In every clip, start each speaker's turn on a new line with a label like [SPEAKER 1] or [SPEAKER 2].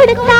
[SPEAKER 1] കൊടുക്കാം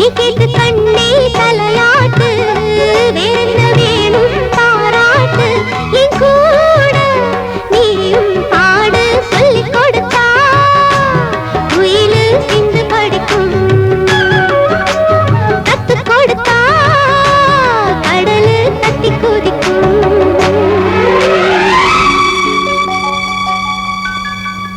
[SPEAKER 1] விக்கெட் கண்ணே தலையாட்டு